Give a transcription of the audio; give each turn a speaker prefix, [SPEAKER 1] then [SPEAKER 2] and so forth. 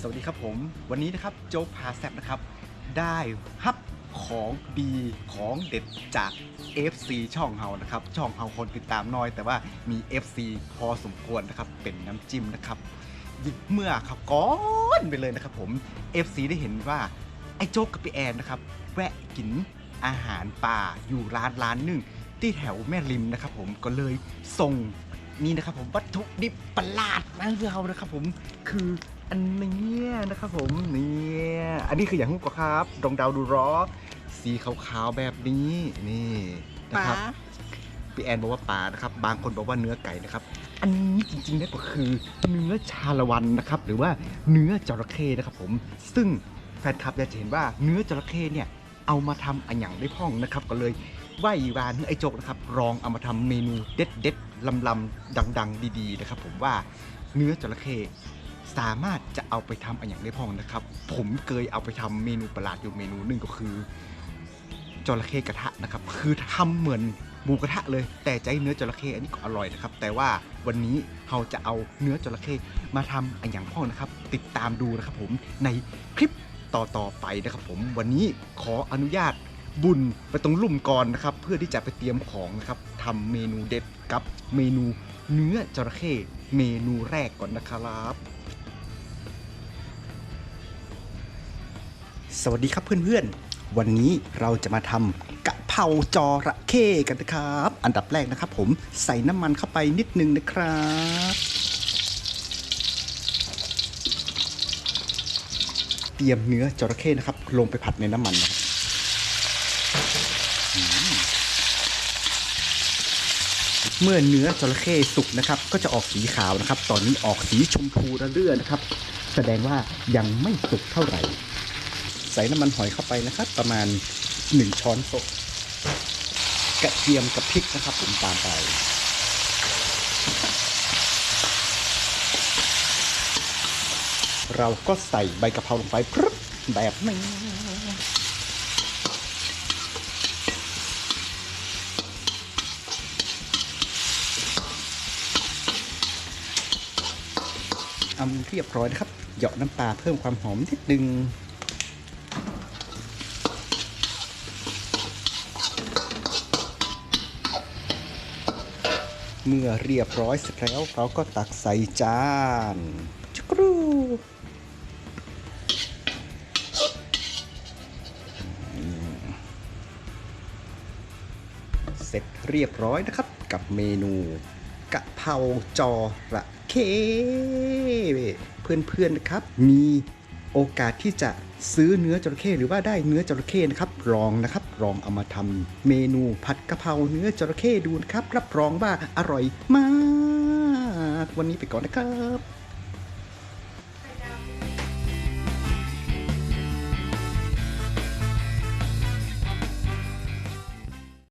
[SPEAKER 1] สวัสดีครับผม วันนี้นะครับโจ๊กพาแซบนะครับ ได้ฮับของดีของเด็ดจาก FC ช่องเฮานะครับ ช่องเฮาคนติดตามน้อย แต่ว่ามี FC พอสมควรนะครับ เป็นน้ำจิ้มนะครับยิเมื่อขับก้อนไปเลยนะครับผม FC ได้เห็นว่าไอ้โจ๊กกับพี่แอนนะครับ แวะกินอาหารป่าอยู่ร้านร้านหนึ่งที่แถวแม่ริมนะครับผมก็เลยส่งนี่นะครับผมวัตถุดิบประหลาดมาให้เรานะครับผมคือ อันเนี้ยนะครับผมเนี่ยอันนี้คืออย่างหูกว่าครับดองดาวดูร้อ สีขาวๆแบบนี้นี่นะ
[SPEAKER 2] ป๋า
[SPEAKER 1] ครับ พี่แอนบอกว่าปลานะครับ บางคนบอกว่าเนื้อไก่นะครับ อันนี้จริงๆแล้วก็คือเนื้อชาละวันนะครับ หรือว่าเนื้อจระเข้นะครับผม ซึ่งแฟนคลับอยากจะเห็นว่าเนื้อจระเข้เนี่ยเอามาทำอันอย่างได้พ่องนะครับ ก็เลยไหว้วานไอ้โจกนะครับลองเอามาทำเมนูเด็ดๆลำๆดัง ๆ ดีๆนะครับ ผมว่าเนื้อจระเข้ สามารถจะเอาไปทำอันอย่างได้พองนะครับ ผมเคยเอาไปทำเมนูประหลาดอยู่เมนูหนึ่งก็คือจระเข้กระทะนะครับ คือทำเหมือนหมูกระทะเลย แต่ใจเนื้อจระเข้อันนี้ก็อร่อยนะครับ แต่ว่าวันนี้เราจะเอาเนื้อจระเข้มาทำอันอย่างพ่องนะครับ ติดตามดูนะครับผมในคลิปต่อๆไปนะครับ ผมวันนี้ขออนุญาตบุญไปตรงลุ่มก่อนนะครับ เพื่อที่จะไปเตรียมของนะครับทำเมนูเด็ดกับเมนูเนื้อจระเข้เมนูแรกก่อนนะครับ สวัสดีครับเพื่อนๆ วันนี้เราจะมาทำกะเพราจอระเข้กันนะครับ อันดับแรกนะครับผมใส่น้ำมันเข้าไปนิดนึงนะครับ เตรียมเนื้อจระเข้นะครับ ลงไปผัดในน้ำมันนะครับเมื่อเนื้อจระเข้สุกนะครับ ก็จะออกสีขาวนะครับ ตอนนี้ออกสีชมพูระเรื่อนะครับ แสดงว่ายังไม่สุกเท่าไหร่ ส่น้ำมันหอยเข้าไปนะครับ ประมาณ 1 ช้อนโต๊ะกระเทียมกับพริกนะครับ ผมตามไป เราก็ใส่ใบกะเพราลงไปพรึบแบบนี้เอำเรียบร้อยนะครับ เหยาะน้ำปลาเพิ่มความหอมนิดนึง เมื่อเรียบร้อยเสร็จแล้วเราก็ตักใส่จานจุกรูอืมเสร็จเรียบร้อยนะครับกับเมนูกะเพราจอระเข้เพื่อนๆนะครับมี โอกาสที่จะซื้อเนื้อจระเข้หรือว่าได้เนื้อจระเข้นะครับลองนะครับลองเอามาทำเมนูผัดกะเพราเนื้อจระเข้ดูนะครับรับรองว่าอร่อยมาก วันนี้ไปก่อนนะครับ